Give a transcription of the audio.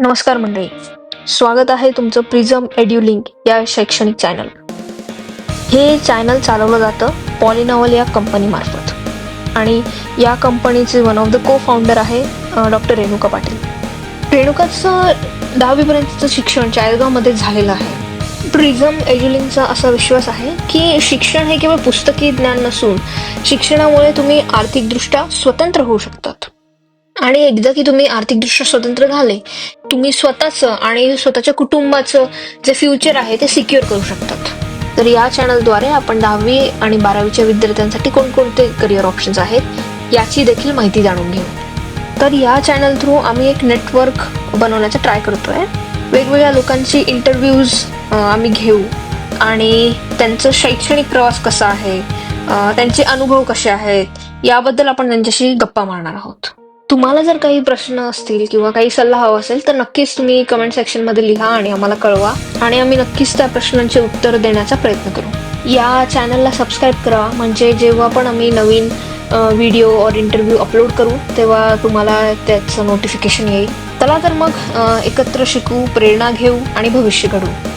नमस्कार मंडळी. स्वागत आहे तुमचं प्रिझम एड्युलिंक या शैक्षणिक चॅनल. हे चॅनल चालवलं जातं पॉलिनॉवल या कंपनीमार्फत आणि या कंपनीचे one of the co founder आहे डॉक्टर रेणुका पाटील. रेणुकाचं दहावीपर्यंतचं शिक्षण चाळीसगावमध्ये झालेलं आहे. प्रिझम एज्युलिंगचा असा विश्वास आहे की शिक्षण हे केवळ पुस्तकी ज्ञान नसून शिक्षणामुळे तुम्ही आर्थिकदृष्ट्या स्वतंत्र होऊ शकतात. आणि एकदा की तुम्ही आर्थिकदृष्ट्या स्वतंत्र झाले तुम्ही स्वतःचं आणि स्वतःच्या कुटुंबाचं जे फ्युचर आहे ते सिक्युअर करू शकतात. तर या चॅनलद्वारे आपण दहावी आणि बारावीच्या विद्यार्थ्यांसाठी कोणकोणते करिअर ऑप्शन्स आहेत याची देखील माहिती जाणून घेऊ. तर या चॅनल थ्रू आम्ही एक नेटवर्क बनवण्याचा ट्राय करतोय. वेगवेगळ्या लोकांची इंटरव्ह्यूज आम्ही घेऊ. आणि त्यांचं शैक्षणिक प्रवास कसा आहे त्यांचे अनुभव कसे आहेत याबद्दल आपण त्यांच्याशी गप्पा मारणार आहोत. तुम्हाला जर काही प्रश्न असतील किंवा काही सल्ला हवा असेल तर नक्कीच तुम्ही कमेंट सेक्शनमध्ये लिहा आणि आम्हाला कळवा. आणि आम्ही नक्कीच त्या प्रश्नांचे उत्तर देण्याचा प्रयत्न करू. या चॅनलला सबस्क्राईब करा. म्हणजे जेव्हा पण आम्ही नवीन व्हिडिओ और इंटरव्ह्यू अपलोड करू तेव्हा तुम्हाला त्याचं नोटिफिकेशन येईल. चला तर मग एकत्र शिकू प्रेरणा घेऊ आणि भविष्य घडवू.